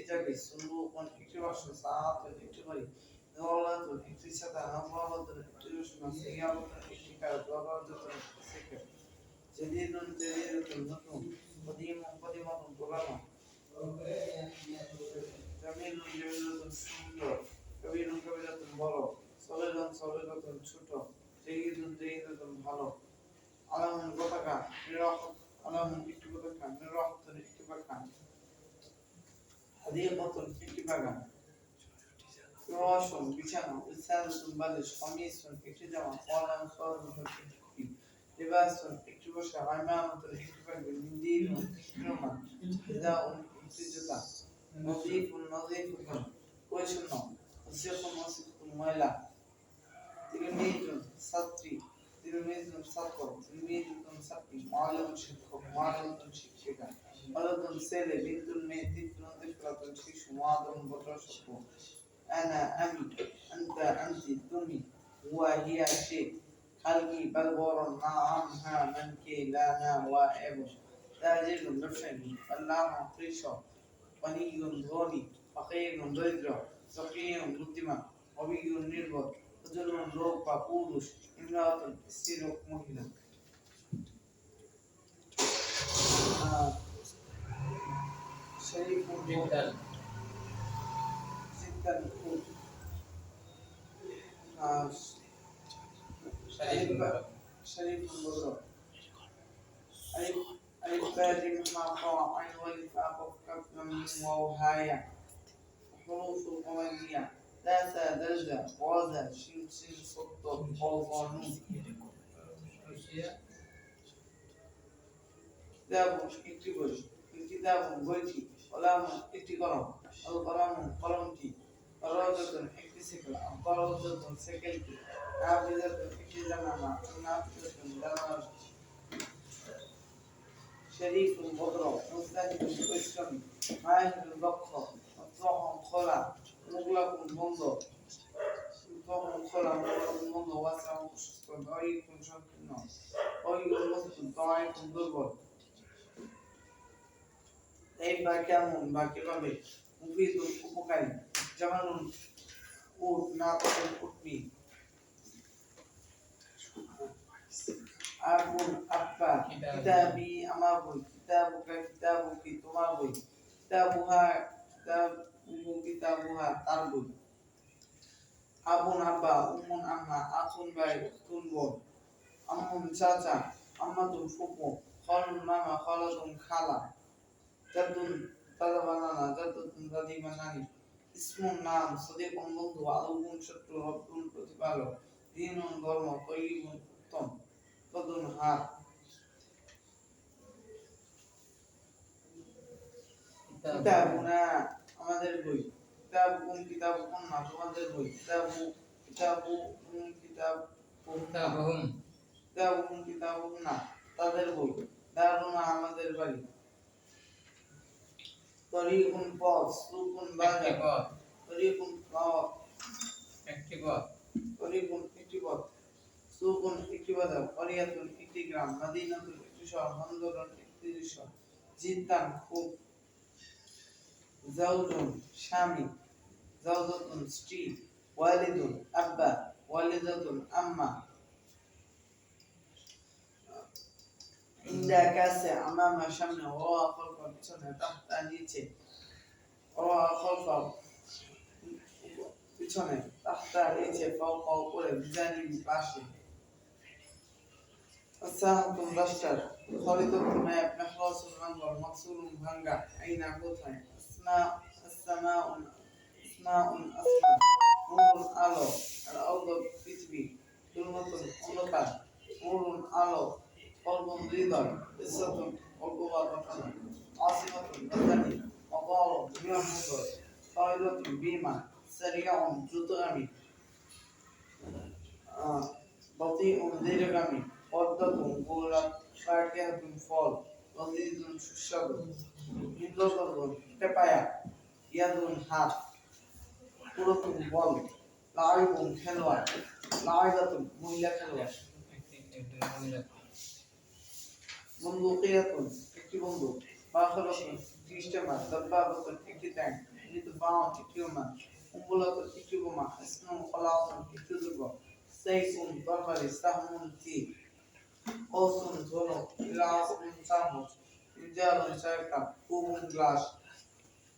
اكتجاب صندوق اكتباش ساعات اكتبري دولة اكتسادة نظارة اكتشف سيارة اكتكار ضرورة سكر جديد جديد نطم قديم قديمة قرآن جميل جميلة সুন্দর কবির কবিরাতুন বড় সলিলন সলিলতুন ছোট জয়ীদুন জয়ীদুন ভালো আলামুন পতাকা নিরাপদ আলামুন একটি পতাকা নিরাপদ পতাকা হাদিয়াতুন একটি বাগান ফিরাশুন বিছানা উসালাতুন বালিশ কমিসুন একটি জামা কলাম সরবুন একটি লিবাসুন একটি পোশাক ইমামাতুন একটি পাগড়ি মিন্দিরুন একটি রুমাল হিদাউন একটি জুতা নজিফুন নজিফুন পরিচ্ছন্ন ওসিফুন ওসিফুন ময়লা তিরমিজুন ছাত্রী তিরমিজুন ছাত্র তিরমিজুন ছাত্রী মালামুন শিক্ষক মালামুন শিক্ষিকা মালামুন ছেলে বিন্তুন মেয়ে তিতুন তিফলাতুন শিশু মাদুন বটর সভ্য أنا أنت أنت أنت تمي هو هي شيء خلقي بل بور نعم ها منك لا نا وائب تاجر نفعي فلاح قريشو غني ধনী فقير দরিদ্র সক্রিয় বুদ্ধিমান অভিজ্ঞ নির্বোধ প্রজনন লোক বা পুরুষ ইমরাতুন স্ত্রী লোক মহিলা شريف جدا. جدا. شيء شريف مضر أي بادم حقا عين والفاق كفن ووهايا. حروف قوية ثلاثة درجة غازة شين شين سطة غازانو كتاب اكتبش الكتاب بيتي কলাম একটি কলম। আল কলাম কলমটি কলরজাতুন একটি সেকেল। কলরজাতুন সেকেলটি নাফিজাতুন একটি জানালা। নাফিজাতুন জানালা। শরীফুল ভদ্র মুস্তাহিদুল পরিশ্রমী মায়াহিদুল দক্ষ তখন খোলা মুগলাকুন বন্ধ। তখন খোলা মুগলাকুন বন্ধ। ওয়াসা সুস্থ দরিকুন সংকীর্ণ। অরিকুন মজবুত দরিকুন দুর্বল। বা কেমন বা কীভাবে? মুফিদ উপকারী। যেমন উট না উঠবি আবুল আব্বা কিতাবি। আমার বই। কিতাবুকা কিতাবুকি তোমার বই। কিতাবুহা কিতাবুহু কিতাবুহা তার বই। আবুন আব্বা উমুন আম্মা আখুন ভাই উখতুন বোন। আম্মুন চাচা আম্মাতুন ফুপু। খালুন মামা খালাতুন খালা। জাদ্দুন দাদা বানানা জাদ্দুন দাদি বানানি ইসমুন নাম সদিকুন বন্ধু আলুগুন শত্রু রব্বুন প্রতিপালক দিনুন ধর্ম তৈবুন উত্তম তদুন হাত কিতাবুনা আমাদের বই। কিতাবুকুম না তোমাদের বই। কিতাবু কিতাবুকুম কিতাব কিতাবহুম কিতাবুকুম কিতাবুকুম না তাদের বই। দারুনা আমাদের বাড়ি। পথ সুকুন একটি বাজার পথ তরিকুন পথ একটি পথ তরিকুন একটি পথ সুকুন একটি বাজার করিয়াতুন একটি গ্রাম মদিনাতুন একটি শহর মন্দরন একটি দৃশ্য জিদ্দান খুব জাউজুন স্বামী জাউজাতুন স্ত্রী, ওয়ালিদুন আব্বা ওয়ালিদাতুন আম্মা ইন্দা কাছে আমামা সামনে ওয়া খলফা পিছনে তাহতা নিচে ওয়া খলফা পিছনে তাহতা নিচে ফাওকা উপরে বিজানি পাশে الساعة دفتر خريطة الماء محراس المنظر مقصور ভাঙ্গা أين কোথায় أسماء السماء أسماء أسماء نور আলো الأرض পৃথিবী ظلمة অন্ধকার نور আলো قلب হৃদয় قصة অল্প বা ঘটনা عاصمة রাজধানী অপর বিমান বন্দর সাবিরাতুন বিমান সারিয়াউন দ্রুতগামী আহ, বতিউন ধীরগামী পদ্মাতুন গোলাপ ফাকিহাতুন ফল লজিজুন সুস্বাদু ইন্দ্রদর্বন টেপায়া ইয়াদুন হাত পুরতুন বল লাইবুন খেলোয়াড় লাইবাতুন মহিলা খেলোয়াড় একটি একটি বন্দুক বাখরাতুন ত্রিশটা মাছ দাব্বাবাতুন একটি ট্যাঙ্ক নিতবাউন একটি বিমান উম্বুলাতুন একটি বোমা ইসনুন খলাতুন একটি দুর্গ সাইফুন তরবারি সাহমুন তীর কৌসুন ঝোলক ইলাসুন চামচ ইজালুন চারকা কুবুন গ্লাস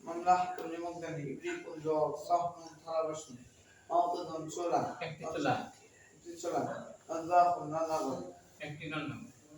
মামলাহাতুন নিমকদানি ইবরিকুন জগ সাহমুন থালা বাসন মাউতাদুন চোলা একটি চুলা একটি চোলা আজবাহুন রান্নাঘর একটি রান্না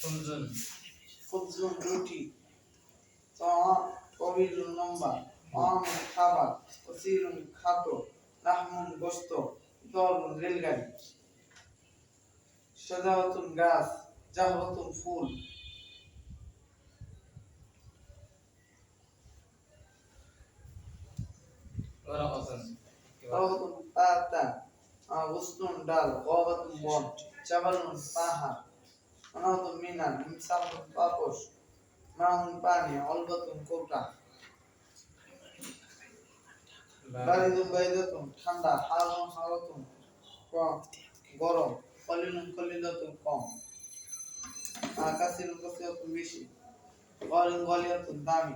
ফজলুন ফজলুন রুটি তাআম কবিরুন লম্বা আম খাবার অসিরুন খাতো রাহমুন গোস্ত দলুন রেলগাড়ি সাজাওয়াতুন গাছ জাহরাতুন ফুল। পাতা আগুস্তুন ডাল গবাতুন বন চাবালুন পাহাড়। আনাতুন মিনান মিসাহুন পাপোশ, মাহুন পানি, অলবাতুন কোটা। বারিদুন বাইদাতুন ঠান্ডা, হালুন হালাতুন, কম, গরম, কলিলুন কলিলাতুন, কম। আকাশের উপস্থিত বেশি গলিয়াতুন দামি।